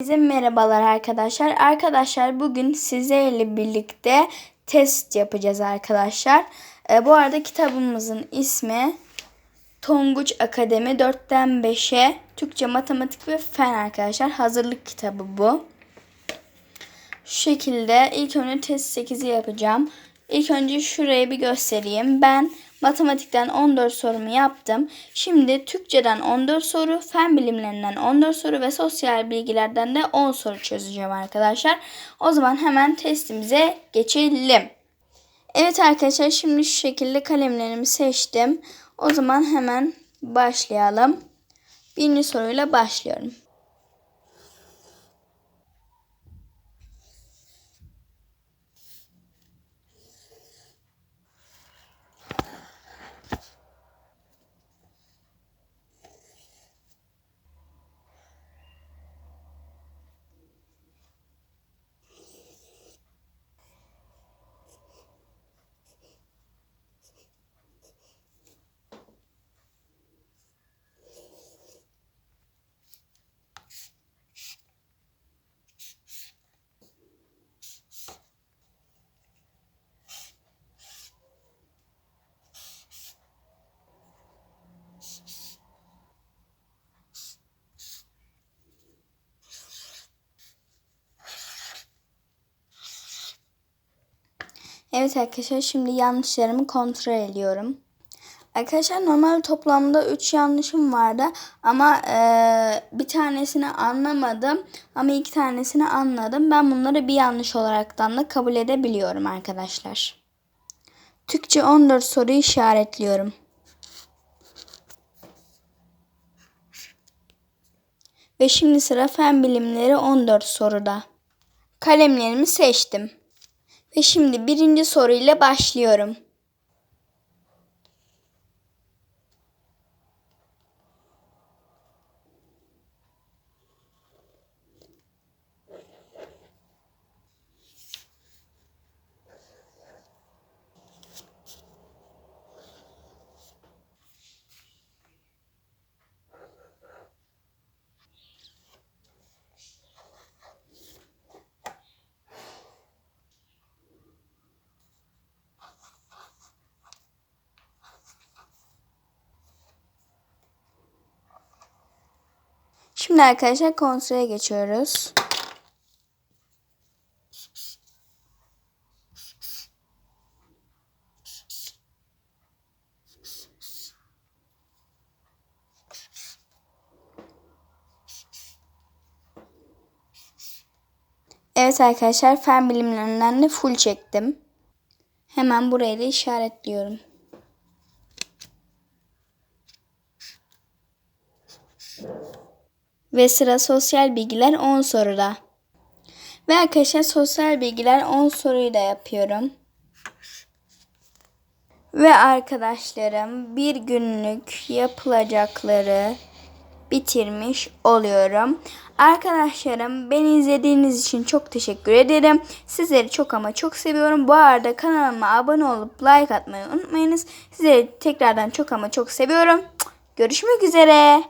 Herkese merhabalar arkadaşlar. Arkadaşlar bugün sizlerle birlikte test yapacağız arkadaşlar. Ee, bu arada kitabımızın ismi Tonguç Akademi 4'ten 5'e Türkçe, Matematik ve Fen arkadaşlar. Hazırlık kitabı bu. Şu şekilde ilk önce test 8'i yapacağım. İlk önce şurayı bir göstereyim. Ben matematikten 14 sorumu yaptım. Şimdi Türkçeden 14 soru, fen bilimlerinden 14 soru ve sosyal bilgilerden de 10 soru çözeceğim arkadaşlar. O zaman hemen testimize geçelim. Evet arkadaşlar şimdi şu şekilde kalemlerimi seçtim. O zaman hemen başlayalım. Birinci soruyla başlıyorum. Evet arkadaşlar şimdi yanlışlarımı kontrol ediyorum. Arkadaşlar normal toplamda 3 yanlışım vardı ama e, bir tanesini anlamadım ama iki tanesini anladım. Ben bunları bir yanlış olaraktan da kabul edebiliyorum arkadaşlar. Türkçe 14 soruyu işaretliyorum. Ve şimdi sıra fen bilimleri 14 soruda. Kalemlerimi seçtim. Ve şimdi birinci soruyla başlıyorum. Şimdi arkadaşlar kontrole geçiyoruz. Evet arkadaşlar fen bilimlerinden de full çektim. Hemen burayı da işaretliyorum. Ve sıra sosyal bilgiler 10 soruda. Ve arkadaşlar sosyal bilgiler 10 soruyu da yapıyorum. Ve arkadaşlarım bir günlük yapılacakları bitirmiş oluyorum. Arkadaşlarım beni izlediğiniz için çok teşekkür ederim. Sizleri çok ama çok seviyorum. Bu arada kanalıma abone olup like atmayı unutmayınız. Sizleri tekrardan çok ama çok seviyorum. Görüşmek üzere.